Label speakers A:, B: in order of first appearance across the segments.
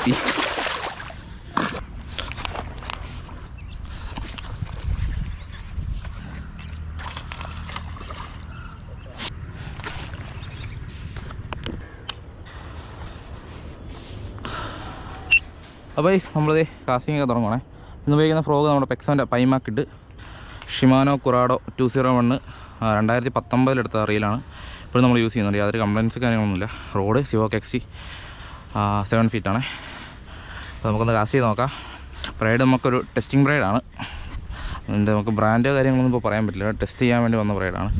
A: കിട്ടി അപ്പോൾ നമ്മളത് കാസ്റ്റിംഗ് ഒക്കെ തുടങ്ങണേ ഇന്ന് ഉപയോഗിക്കുന്ന ഫ്രോഗ് നമ്മുടെ പെക്സോന്റെ പൈമാക്കിട്ട് Shimano Curado two zero one രണ്ടായിരത്തി പത്തൊമ്പതിലെടുത്ത റീലാണ് ഇപ്പോഴും നമ്മൾ യൂസ് ചെയ്യുന്നുണ്ട്. യാതൊരു കംപ്ലയിൻസ് കാര്യങ്ങളൊന്നുമില്ല. റോഡ് സിവോ കെക്സി സെവൻ ഫീറ്റാണ് നമുക്കൊന്ന് കാസ്റ്റ് ചെയ്ത് നോക്കാം. ബ്രൈഡ് നമുക്കൊരു ടെസ്റ്റിംഗ് ബ്രൈഡാണ് അതിന്റെ നമുക്ക് ബ്രാൻഡോ കാര്യങ്ങളൊന്നും ഇപ്പോൾ പറയാൻ പറ്റില്ല. ടെസ്റ്റ് ചെയ്യാൻ വേണ്ടി വന്ന ബ്രൈഡാണ്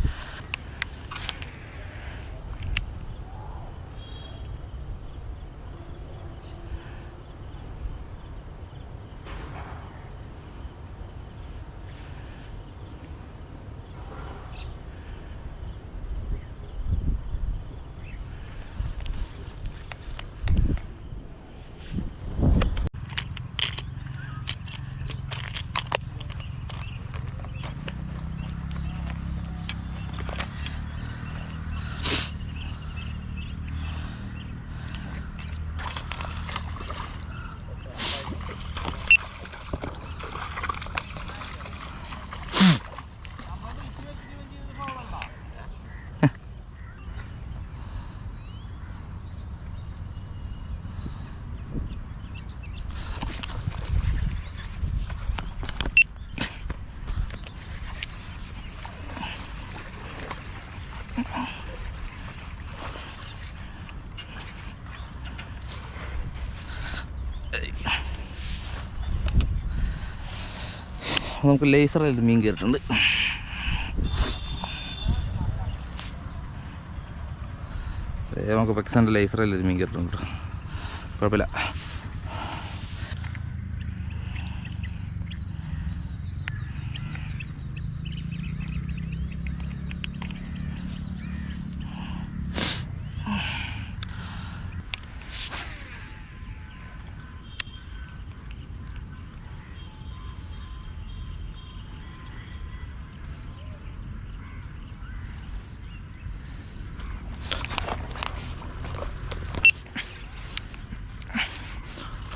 A: നമുക്ക് ലേസറിൽ മീൻ കയറിയിട്ടുണ്ട് നമുക്ക് പെക്സന്റെ ലേസറിൽ മീൻ കയറിയിട്ടുണ്ട്. കുഴപ്പമില്ല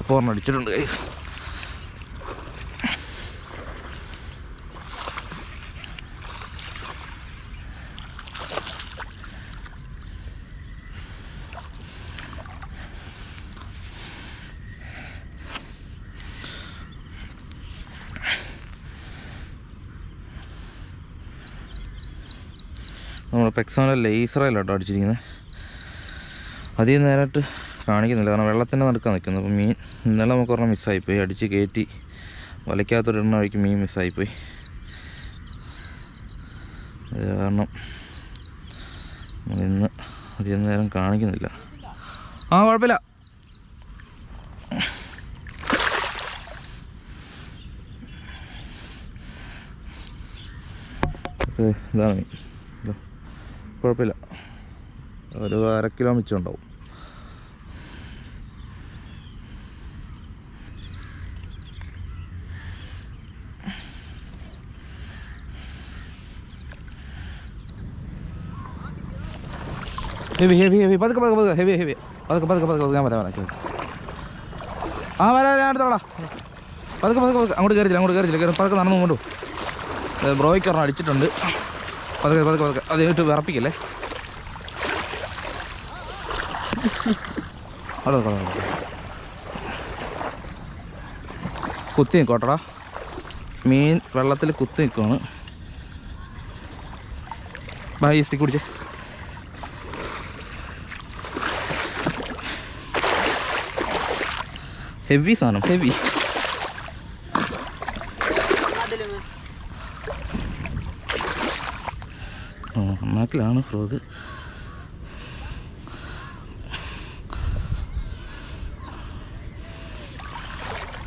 A: അപ്പോൾ അടിച്ചിട്ടുണ്ട് ഗൈസ് നമ്മൾ പെക്സോണിലെ ലേസറല്ല കേട്ടോ അടിച്ചിരിക്കുന്നത്? അധികം നേരമായിട്ട് കാണിക്കുന്നില്ല. കാരണം വെള്ളത്തിന്റെ നടുക്കാൻ നിൽക്കുന്നത്. അപ്പോൾ മീൻ ഇന്നലെ നമുക്ക് ഒരെണ്ണം മിസ്സായിപ്പോയി. അടിച്ച് കയറ്റി വലയ്ക്കാത്തൊരെണ്ണം വഴിക്ക് മീൻ മിസ്സായിപ്പോയി. അത് കാരണം നമ്മൾ ഇന്ന് അധികം നേരം കാണിക്കുന്നില്ല. ആ കുഴപ്പമില്ല. ഇതാണ് മീൻ. കുഴപ്പമില്ല. ഒരു അര കിലോ മിച്ചം ഉണ്ടാവും. ഹെവി ഹെവി ഹെവി പതുക്കെ പതുക്കെ പതുക്കെ. ഹെവി ഹെവി പതുക്കെ പതുക്കെ പതുക്കെ ഞാൻ വരാം വരാം ആ വരാം ഞാൻ അടുത്തോളാം പതുക്കെ പതുക്കെ പതുക്കെ. അങ്ങോട്ട് കയറിയില്ല അങ്ങോട്ട് കയറിയില്ല കയറി പതുക്കെ നടന്നു കൊണ്ടു ബ്രോയ്ക്ക് ഒരെണ്ണം അടിച്ചിട്ടുണ്ട്. പതുക്കെ പതുക്കെ പതുക്കെ. അത് ഇട്ട് വിറപ്പിക്കല്ലേ? അവിടെ കുത്തി നിൽക്കോട്ടടാ മീൻ വെള്ളത്തിൽ കുത്തി നിൽക്കുവാണ് സ്റ്റിക്ക് കുടിച്ചേ ഹെവി സാധനം ഹെവി അണ്ണാക്കിലാണ് ഫ്രോഗ്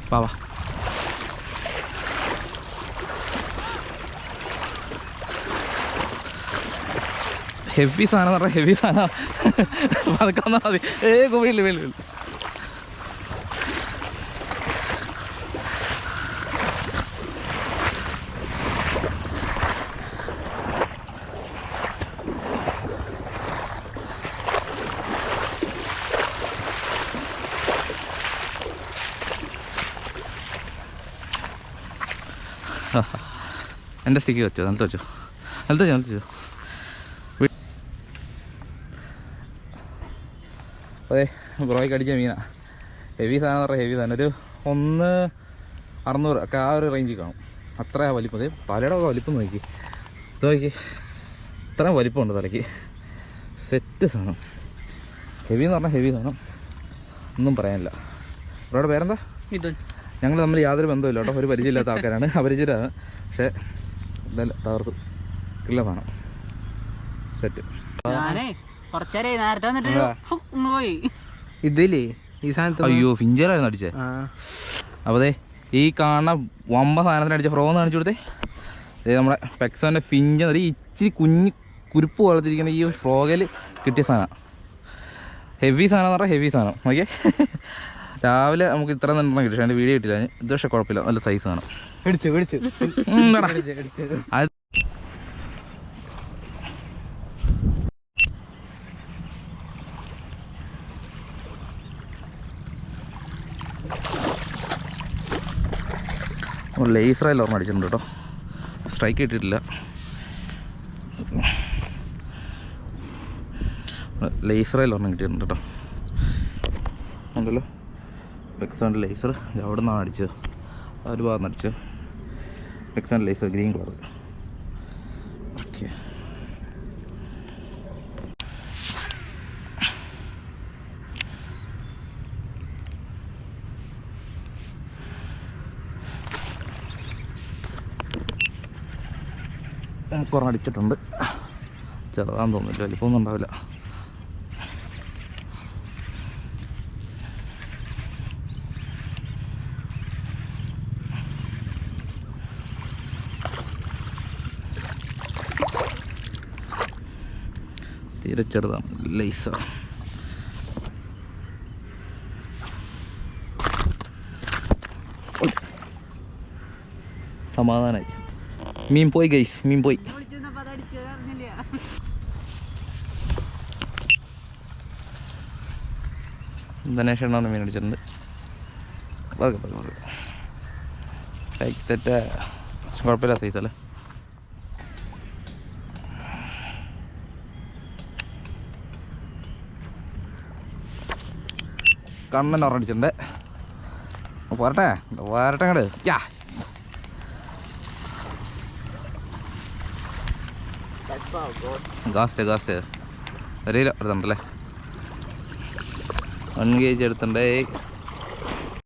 A: പാവാ ഹെവി സാധനം എന്ന് പറഞ്ഞാൽ ഹെവി സാധനം. പതുക്കെ മതി. ഏ കുമിഴില്ല വെള്ളി എന്റെ സ്റ്റിക്ക് വെച്ചോ? നിലത്ത് വെച്ചോ? നിലത്ത് വെച്ചോ? നിലത്ത് വെച്ചോ? അതെ ബ്രോയ്ക്ക് അടിച്ച മീനാ. ഹെവി സാധനം പറഞ്ഞാൽ ഹെവി സാധനം. ഒരു ഒന്ന് അറുന്നൂറ് ഒക്കെ ആ ഒരു റേഞ്ചിൽ കാണും. അത്ര വലിപ്പം. അതെ തലയുടെ വലിപ്പം നോക്കി. നോക്കി. ഇത്രയും വലിപ്പമുണ്ട് തലയ്ക്ക്. സെറ്റ് സാധനം. ഹെവി എന്ന് പറഞ്ഞാൽ ഹെവി സാധനം. ഒന്നും പറയാനില്ല. ബ്രോയുടെ പേരെന്താ?
B: മിഥുൻ.
A: ഞങ്ങൾ തമ്മിൽ യാതൊരു ബന്ധമില്ല കേട്ടോ. ഒരു പരിചയമില്ലാത്ത ആൾക്കാരാണ്. അപരിചിതരാണ്. പക്ഷേ എന്തായാലും തകർത്ത് ഇല്ല വേണം സെറ്റ്.
C: ഇതില്ലേ ഈ സാധനത്ത്
A: അയ്യോ ഫിഞ്ചറായിരുന്നു അടിച്ചേ.
C: ആ.
A: അപ്പോൾ ദേ ഈ കാണുന്ന വമ്പ സാധനത്തിന് അടിച്ച ഫ്രോ എന്ന് കാണിച്ചു കൊടുത്തേ. ദേ നമ്മുടെ പെക്സോന്റെ ഫിഞ്ച് എന്നൊരു ഇച്ചിരി കുഞ്ഞ് കുരുപ്പ് വളർത്തിരിക്കുന്ന ഈ ഫ്രോഗിൽ കിട്ടിയ സാധനം. ഹെവി സാധനം എന്ന് പറഞ്ഞാൽ ഹെവി സാധനം. ഓക്കെ രാവിലെ നമുക്ക് ഇത്ര നിന്നെണ്ണം കിട്ടി പക്ഷേ വീഡിയോ കിട്ടില്ല ഇത് പക്ഷേ കുഴപ്പമില്ല. നല്ല സൈസ് കാണാം
C: പിടിച്ചു പിടിച്ചു
A: ഉം, എടാ. അത് ലേസറായി ഓർമ്മ അടിച്ചിട്ടുണ്ട് കേട്ടോ. സ്ട്രൈക്ക് കിട്ടിയിട്ടില്ല. ലേസറായാലും ഓർമ്മ കിട്ടിയിട്ടുണ്ട് കേട്ടോ. ഉണ്ടല്ലോ. ബെക്സാണ്ട് ലേസർ അവിടെ നിന്നാണ് അടിച്ചത്. ആ ഒരു ഭാഗം അടിച്ചത്. ബെക്സാണ്ട് ലേസർ ഗ്രീൻ കളർ ഓക്കെ കുറേ അടിച്ചിട്ടുണ്ട് ചെറുതാന്ന് തോന്നുന്നില്ല. വലിപ്പമൊന്നും ഉണ്ടാവില്ല. തീരെ ചെറുതാണ്. ലൈസ സമാധാനായി. മീൻ പോയി ഗൈസ് മീൻ പോയി. ധനേഷ് എണ്ണ മീൻ അടിച്ചിട്ടുണ്ട് സെറ്റ് കുഴപ്പമില്ല സൈസ് കണ്ണൻ ഉറടിച്ചിട്ടുണ്ട് പോരട്ടെ? പോരട്ടെ അങ്ങോട്ട് യാ. ഗാസ്റ്റ് ഗാസ്റ്റ് ഒരു കിലോ എടുത്തുണ്ടല്ലേ വൺ കെ ജി എടുത്തുണ്ടേ